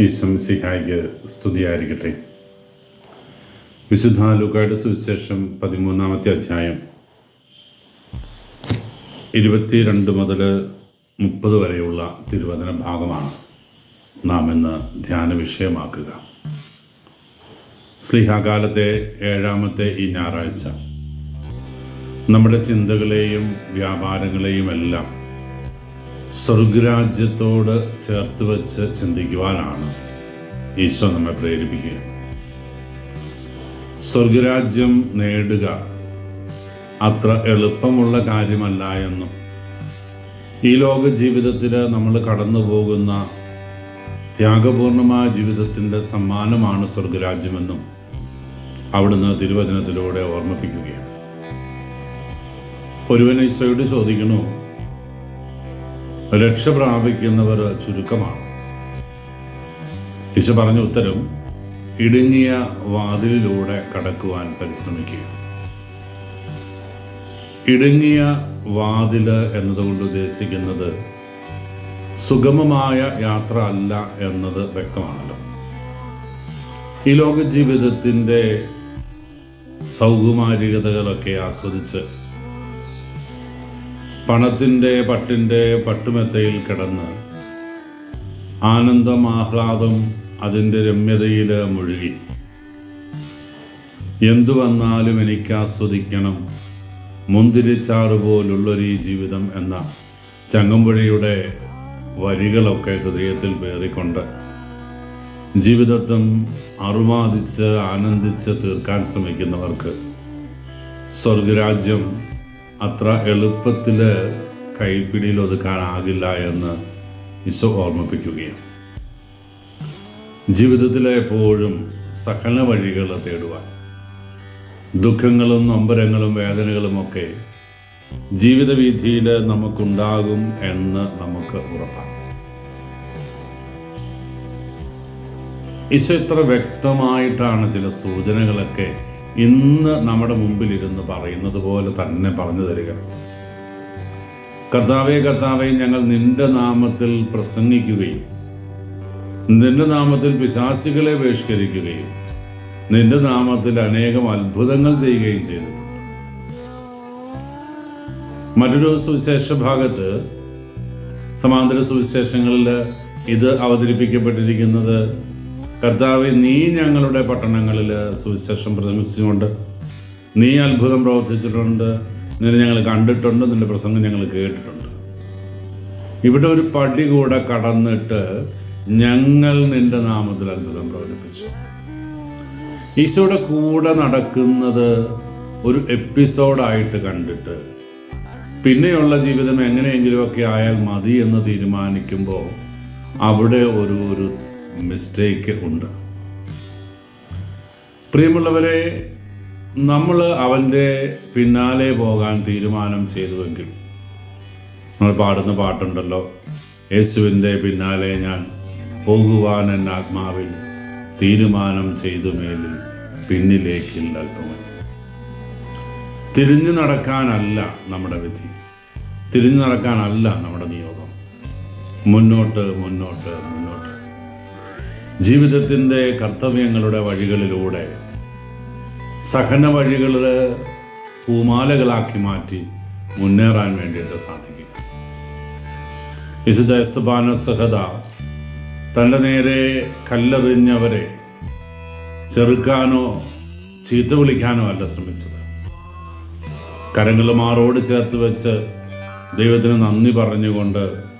ഈശംസിഹായിക്ക് സ്തുതിയായിരിക്കട്ടെ. വിശുദ്ധ ലുക്കായുടെ സുവിശേഷം പതിമൂന്നാമത്തെ അധ്യായം ഇരുപത്തിരണ്ട് മുതൽ മുപ്പത് വരെയുള്ള തിരുവചന ഭാഗമാണ് നാം ഇന്ന് ധ്യാന വിഷയമാക്കുക. സ്ലിഹാകാലത്തെ ഏഴാമത്തെ ഈ ഞായറാഴ്ച നമ്മുടെ ചിന്തകളെയും വ്യാപാരങ്ങളെയും എല്ലാം സ്വർഗരാജ്യത്തോട് ചേർത്ത് വെച്ച് ചിന്തിക്കുവാനാണ് ഈശോ നമ്മെ പ്രേരിപ്പിക്കുക. സ്വർഗരാജ്യം നേടുക അത്ര എളുപ്പമുള്ള കാര്യമല്ല എന്നും ഈ ലോക ജീവിതത്തിൽ നമ്മൾ കടന്നു പോകുന്ന ത്യാഗപൂർണമായ ജീവിതത്തിന്റെ സമ്മാനമാണ് സ്വർഗരാജ്യമെന്നും അവിടുന്ന് തിരുവചനത്തിലൂടെ ഓർമ്മിപ്പിക്കുകയാണ്. ഒരുവൻ ഈശോയോട് ചോദിക്കണു രക്ഷ പ്രാപിക്കുന്നവർ ചുരുക്കമാണ്. ഈശോ പറഞ്ഞ ഉത്തരം ഇടുങ്ങിയ വാതിലിലൂടെ കടക്കുവാൻ പരിശ്രമിക്കുക. ഇടുങ്ങിയ വാതിൽ എന്നതുകൊണ്ട് ഉദ്ദേശിക്കുന്നത് സുഗമമായ യാത്ര അല്ല എന്നത് വ്യക്തമാണല്ലോ. ഈ ലോക ജീവിതത്തിന്റെ സൗകുമാരികതകളൊക്കെ ആസ്വദിച്ച് പണത്തിന്റെ പട്ടിന്റെ പട്ടുമെത്തയിൽ കിടന്ന് ആനന്ദം ആഹ്ലാദം അതിന്റെ രമ്യതയിൽ മുഴുകി. എന്തു വന്നാലും എനിക്ക് ആസ്വദിക്കണം മുന്തിരിച്ചാറ് പോലുള്ളൊരു ഈ ജീവിതം എന്ന ചങ്ങമ്പുഴയുടെ വരികളൊക്കെ ഹൃദയത്തിൽ പേറിക്കൊണ്ട് ജീവിതത്തും അറുമാദിച്ച് ആനന്ദിച്ച് തീർക്കാൻ ശ്രമിക്കുന്നവർക്ക് സ്വർഗരാജ്യം അത്ര എളുപ്പത്തിൽ കൈപ്പിടിയിൽ ഒതുക്കാനാകില്ല എന്ന് ഈശോ ഓർമ്മിപ്പിക്കുകയാണ്. ജീവിതത്തിലെ എപ്പോഴും സകല വഴികൾ തേടുവാൻ ദുഃഖങ്ങളും നൊമ്പരങ്ങളും വേദനകളുമൊക്കെ ജീവിത വീതിയിൽ നമുക്കുണ്ടാകും എന്ന് നമുക്ക് ഉറപ്പാണ്. ഈശോ ഇത്ര വ്യക്തമായിട്ടാണ് ചില സൂചനകളൊക്കെ ഇന്ന് നമ്മുടെ മുമ്പിൽ ഇരുന്ന് പറയുന്നത് പോലെ തന്നെ പറഞ്ഞു തരിക. കർത്താവേ കർത്താവെ ഞങ്ങൾ നിന്റെ നാമത്തിൽ പ്രസംഗിക്കുകയും നിന്റെ നാമത്തിൽ പിശാസികളെ ബഹിഷ്കരിക്കുകയും നിന്റെ നാമത്തിൽ അനേകം അത്ഭുതങ്ങൾ ചെയ്യുകയും ചെയ്തിട്ടുണ്ട്. മറ്റൊരു സുവിശേഷ ഭാഗത്ത് സമാന്തര സുവിശേഷങ്ങളിൽ ഇത് അവതരിപ്പിക്കപ്പെട്ടിരിക്കുന്നത് കർത്താവ് നീ ഞങ്ങളുടെ പട്ടണങ്ങളിൽ സുവിശേഷം പ്രസംഗിച്ചുകൊണ്ട് നീ അത്ഭുതം പ്രവർത്തിച്ചിട്ടുണ്ട്. നിന്നെ ഞങ്ങൾ കണ്ടിട്ടുണ്ട് നിന്റെ പ്രസംഗം ഞങ്ങൾ കേട്ടിട്ടുണ്ട്. ഇവിടെ ഒരു പടി കൂടെ കടന്നിട്ട് ഞങ്ങൾ നിന്റെ നാമത്തിൽ അത്ഭുതം പ്രകടിപ്പിച്ചു. ഈശോയുടെ കൂടെ നടക്കുന്നത് ഒരു എപ്പിസോഡായിട്ട് കണ്ടിട്ട് പിന്നെയുള്ള ജീവിതം എങ്ങനെയെങ്കിലുമൊക്കെ ആയാൽ മതി എന്ന് തീരുമാനിക്കുമ്പോൾ അവിടെ ഒരു ഒരു മിസ്റ്റേക്ക് ഉണ്ട്. പ്രിയമുള്ളവരെ നമ്മൾ അവന്റെ പിന്നാലെ പോകാൻ തീരുമാനം ചെയ്തുവെങ്കിൽ നമ്മൾ പാടുന്ന പാട്ടുണ്ടല്ലോ യേശുവിന്റെ പിന്നാലെ ഞാൻ പോകുവാൻ എന്റെ ആത്മാവിൽ തീരുമാനം ചെയ്തു മേലിൽ പിന്നിലേക്കില്ല തിരിഞ്ഞു നടക്കാനല്ല നമ്മുടെ വിധി. തിരിഞ്ഞു നടക്കാനല്ല നമ്മുടെ നിയോഗം. മുന്നോട്ട് മുന്നോട്ട് മുന്നോട്ട് ജീവിതത്തിന്റെ കർത്തവ്യങ്ങളുടെ വഴികളിലൂടെ സഹന വഴികളിൽ പൂമാലകളാക്കി മാറ്റി മുന്നേറാൻ വേണ്ടിയിട്ട് സാധിക്കും. വിശുദ്ധ എസ്ബാന സഹത തന്റെ നേരെ കല്ലെറിഞ്ഞവരെ ചെറുക്കാനോ ചീത്ത വിളിക്കാനോ അല്ല ശ്രമിച്ചത്. കരങ്ങൾ മാറോട് ചേർത്ത് വെച്ച് ദൈവത്തിന് നന്ദി പറഞ്ഞുകൊണ്ട്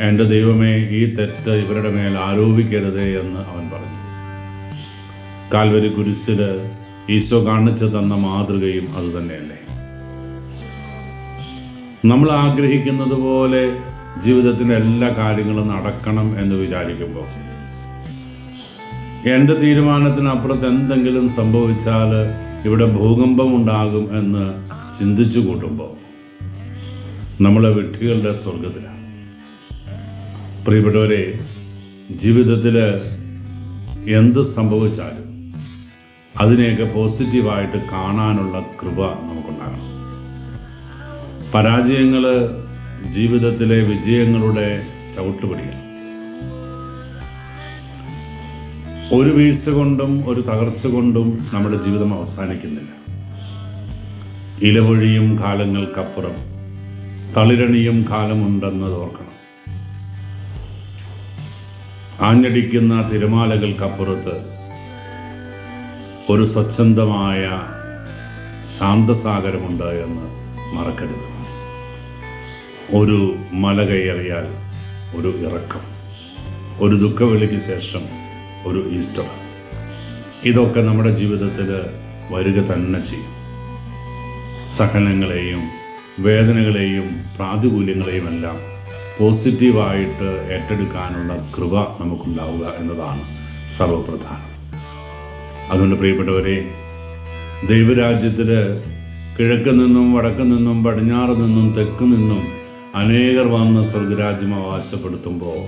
എന്റെ ദൈവമേ ഈ തെറ്റ് ഇവരുടെ മേൽ ആരോപിക്കരുതേ എന്ന് അവൻ പറഞ്ഞു. കാൽവരി കുരിശിൽ ഈശോ കാണിച്ചു തന്ന മാതൃകയും അതുതന്നെയല്ലേ നമ്മൾ ആഗ്രഹിക്കുന്നത് പോലെ ജീവിതത്തിന്റെ എല്ലാ കാര്യങ്ങളും നടക്കണം എന്ന് വിചാരിക്കുമ്പോൾ എന്റെ തീരുമാനത്തിനപ്പുറത്ത് എന്തെങ്കിലും സംഭവിച്ചാൽ ഇവിടെ ഭൂകമ്പം ഉണ്ടാകും എന്ന് ചിന്തിച്ചു കൂട്ടുമ്പോൾ നമ്മളെ വിട്ടികളുടെ സ്വർഗത്തിലാണ് പ്രിയപ്പെട്ടവരെ ജീവിതത്തിൽ എന്ത് സംഭവിച്ചാലും അതിനെയൊക്കെ പോസിറ്റീവായിട്ട് കാണാനുള്ള കൃപ നമുക്കുണ്ടാകണം. പരാജയങ്ങൾ ജീവിതത്തിലെ വിജയങ്ങളുടെ ചവിട്ടുപടിയാണ്. ഒരു വീഴ്ച കൊണ്ടും ഒരു തകർച്ച കൊണ്ടും നമ്മുടെ ജീവിതം അവസാനിക്കുന്നില്ല. ഇലവൊഴിയും കാലങ്ങൾക്കപ്പുറം തളിരണിയും കാലമുണ്ടെന്നത് ഓർക്കണം. ആഞ്ഞടിക്കുന്ന തിരമാലകൾക്കപ്പുറത്ത് ഒരു സ്വച്ഛന്തമായ ശാന്തസാഗരമുണ്ട് എന്ന് മറക്കരുത്. ഒരു മല കയറിയാൽ ഒരു ഇറക്കം ഒരു ദുഃഖവെളിക്ക് ശേഷം ഒരു ഈസ്റ്റർ. ഇതൊക്കെ നമ്മുടെ ജീവിതത്തിൽ വരിക തന്നെ ചെയ്യും. സഹനങ്ങളെയും വേദനകളെയും പ്രാതികൂല്യങ്ങളെയും എല്ലാം പോസിറ്റീവായിട്ട് ഏറ്റെടുക്കാനുള്ള കൃപ നമുക്കുണ്ടാവുക എന്നതാണ് സർവപ്രധാനം. അതുകൊണ്ട് പ്രിയപ്പെട്ടവരെ ദൈവരാജ്യത്തിൽ കിഴക്ക് നിന്നും വടക്ക് നിന്നും പടിഞ്ഞാറ് നിന്നും തെക്ക് നിന്നും അനേകർ വന്ന് സ്വർഗരാജ്യം അവകാശപ്പെടുത്തുമ്പോൾ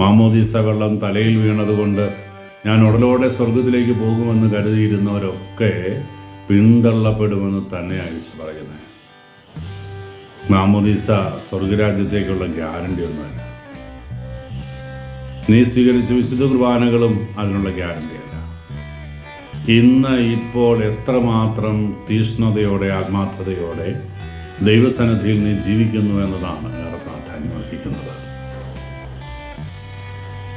മാമോദീസ വെള്ളം തലയിൽ വീണതുകൊണ്ട് ഞാൻ ഉടലോടെ സ്വർഗത്തിലേക്ക് പോകുമെന്ന് കരുതിയിരുന്നവരൊക്കെ പിന്തള്ളപ്പെടുമെന്ന് തന്നെയാണ് പറയുന്നത്. മാമോദീസ സ്വർഗരാജ്യത്തേക്കുള്ള ഗ്യാരണ്ടി ഒന്നുമല്ല. നീ സ്വീകരിച്ച വിശുദ്ധ കുർബാനകളും അതിനുള്ള ഗ്യാരണ്ടിയല്ല. ഇന്ന് ഇപ്പോൾ എത്രമാത്രം തീഷ്ണതയോടെ ആത്മാർത്ഥതയോടെ ദൈവസന്നിധിയിൽ നീ ജീവിക്കുന്നു എന്നതാണ് ഏറെ പ്രാധാന്യം അർഹിക്കുന്നത്.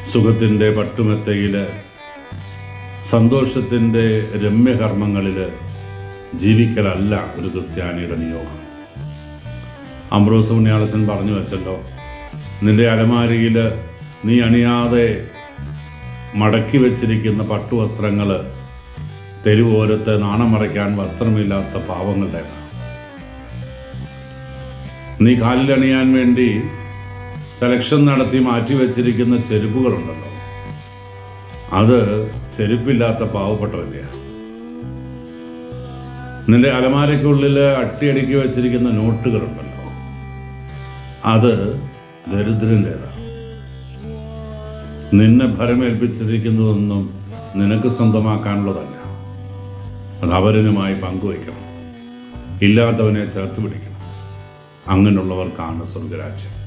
സുഖത്തിന്റെ പട്ടുമെത്തയിൽ സന്തോഷത്തിന്റെ രമ്യകർമ്മങ്ങളിൽ ജീവിക്കലല്ല ഒരു ക്രിസ്ത്യാനിയുടെ നിയോഗം. അമ്രോസ് പുണ്യാളച്ചൻ പറഞ്ഞു വെച്ചല്ലോ. നിന്റെ അലമാരിയിൽ നീ അണിയാതെ മടക്കി വെച്ചിരിക്കുന്ന പട്ടുവസ്ത്രങ്ങൾ തെരുവോരത്ത് നാണം മറയ്ക്കാൻ വസ്ത്രമില്ലാത്ത പാവങ്ങളുടെ. നീ കാലിലണിയാൻ വേണ്ടി സെലക്ഷൻ നടത്തി മാറ്റി വെച്ചിരിക്കുന്ന ചെരുപ്പുകളുണ്ടല്ലോ. അത് ചെരുപ്പില്ലാത്ത പാവപ്പെട്ടവരെയാണ് നിന്റെ അലമാരയ്ക്കുള്ളിൽ അട്ടിയടുക്കി വെച്ചിരിക്കുന്ന നോട്ടുകളുണ്ടല്ലോ അത് ദരിദ്രന്റേതാണ് നിന്നെ ഭരമേൽപ്പിച്ചിരിക്കുന്നതൊന്നും നിനക്ക് സ്വന്തമാക്കാനുള്ളതല്ല. അത് അവരനുമായി പങ്കുവയ്ക്കണം. ഇല്ലാത്തവനെ ചേർത്ത് പിടിക്കണം. അങ്ങനെയുള്ളവർക്കാണ് സ്വർഗരാജ്യം.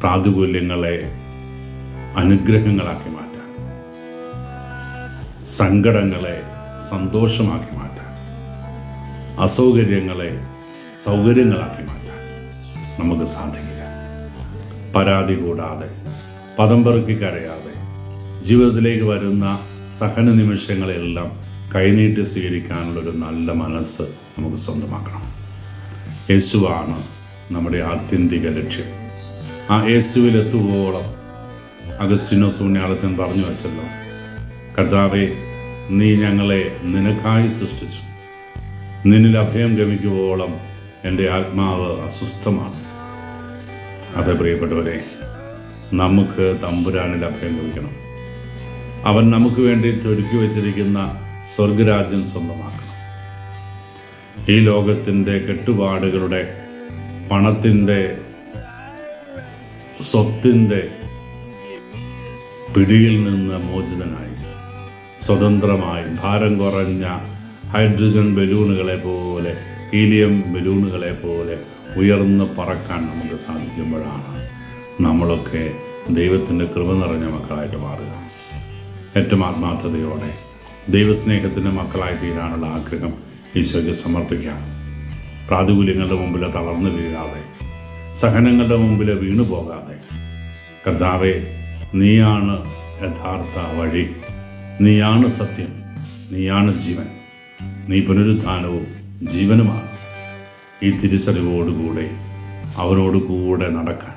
പ്രാതികൂല്യങ്ങളെ അനുഗ്രഹങ്ങളാക്കി മാറ്റാൻ. സങ്കടങ്ങളെ സന്തോഷമാക്കി മാറ്റാൻ. അസൗകര്യങ്ങളെ സൗകര്യങ്ങളാക്കി മാറ്റാൻ. നമുക്ക് സാധിക്കുക പരാതി കൂടാതെ പദം പെറുക്കി കരയാതെ ജീവിതത്തിലേക്ക് വരുന്ന സഹന നിമിഷങ്ങളെല്ലാം കൈനീട്ടി സ്വീകരിക്കാനുള്ളൊരു നല്ല മനസ്സ് നമുക്ക് സ്വന്തമാക്കണം. യേശുവാണ് നമ്മുടെ ആത്യന്തിക ലക്ഷ്യം. ആ യേശുവിലെത്തുവോളം അഗസ്റ്റിനോ സൂണ്യാളച്ചൻ പറഞ്ഞു വച്ചല്ലോ കർത്താവെ നീ ഞങ്ങളെ നിനക്കായി സൃഷ്ടിച്ചു. നിന്നിൽ അഭയം ഗമിക്കുവോളം എന്റെ ആത്മാവ് അസ്വസ്ഥമാണ്. അതെ പ്രിയപ്പെട്ടവരെ നമുക്ക് തമ്പുരാനിൽ അഭയം ലഭിക്കണം അവൻ നമുക്ക് വേണ്ടി ഒരുക്കി വച്ചിരിക്കുന്ന സ്വർഗരാജ്യം സ്വന്തമാക്കണം. ഈ ലോകത്തിന്റെ കെട്ടുപാടുകളുടെ പണത്തിന്റെ സ്വത്തിന്റെ പിടിയിൽ നിന്ന് മോചിതനായി സ്വതന്ത്രമായി ഭാരം കുറഞ്ഞ ഹൈഡ്രജൻ ബലൂണുകളെ പോലെ ഹീലിയം ബലൂണുകളെ പോലെ ഉയർന്ന് പറക്കാൻ നമുക്ക് സാധിക്കുമ്പോഴാണ് നമ്മളൊക്കെ ദൈവത്തിന്റെ കൃപ നിറഞ്ഞ മക്കളായിട്ട് മാറുക. ഏറ്റവും ആത്മാർത്ഥതയോടെ ദൈവസ്നേഹത്തിന്റെ മക്കളായി തീരാനുള്ള ആഗ്രഹം ഈശോയ്ക്ക് സമർപ്പിക്കാം. പ്രാതികൂല്യങ്ങളുടെ മുമ്പിൽ തളർന്നു വീഴാതെ സഹനങ്ങളുടെ മുമ്പിൽ വീണു പോകാതെ കർത്താവെ നീയാണ് യഥാർത്ഥ വഴി. നീയാണ് സത്യം. നീയാണ് ജീവൻ. നീ പുനരുത്ഥാനവും ജീവനുമാണ്. ഈ തിരിച്ചറിവോടുകൂടെ അവനോട് കൂടെ നടക്കാൻ.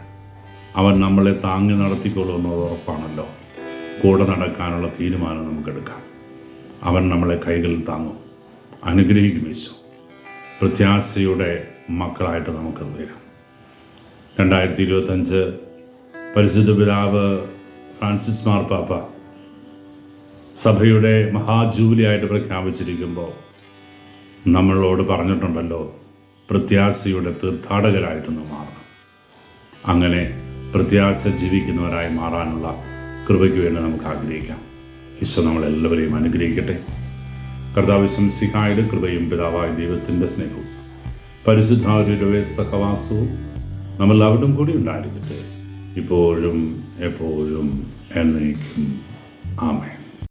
അവൻ നമ്മളെ താങ്ങി നടത്തിക്കൊള്ളുന്നത് ഉറപ്പാണല്ലോ. കൂടെ നടക്കാനുള്ള തീരുമാനം നമുക്കെടുക്കാം. അവൻ നമ്മളെ കൈകളിൽ താങ്ങും. അനുഗ്രഹിക്കും യേശു. പ്രത്യാശയുടെ മക്കളായിട്ട് നമുക്കത് വരാം. രണ്ടായിരത്തി ഇരുപത്തഞ്ച് പരിശുദ്ധ പിതാവ് ഫ്രാൻസിസ് മാർപ്പാപ്പ സഭയുടെ മഹാജൂലിയായിട്ട് പ്രഖ്യാപിച്ചിരിക്കുമ്പോൾ നമ്മളോട് പറഞ്ഞിട്ടുണ്ടല്ലോ പ്രത്യാശയുടെ തീർത്ഥാടകരായിട്ടൊന്ന് മാറണം. അങ്ങനെ പ്രത്യാശ ജീവിക്കുന്നവരായി മാറാനുള്ള കൃപയ്ക്ക് വേണ്ടി നമുക്ക് ആഗ്രഹിക്കാം. ഈശോ നമ്മളെല്ലാവരെയും അനുഗ്രഹിക്കട്ടെ. കർത്താവ് ശംസിഹായുടെ കൃപയും പിതാവായ ദൈവത്തിന്റെ സ്നേഹവും പരിശുദ്ധാരുടെ സഹവാസവും നമ്മളവിടും കൂടി ഉണ്ടായിരിക്കട്ടെ. ഇപ്പോഴും എപ്പോഴും എന്നേക്കും. ആമേൻ.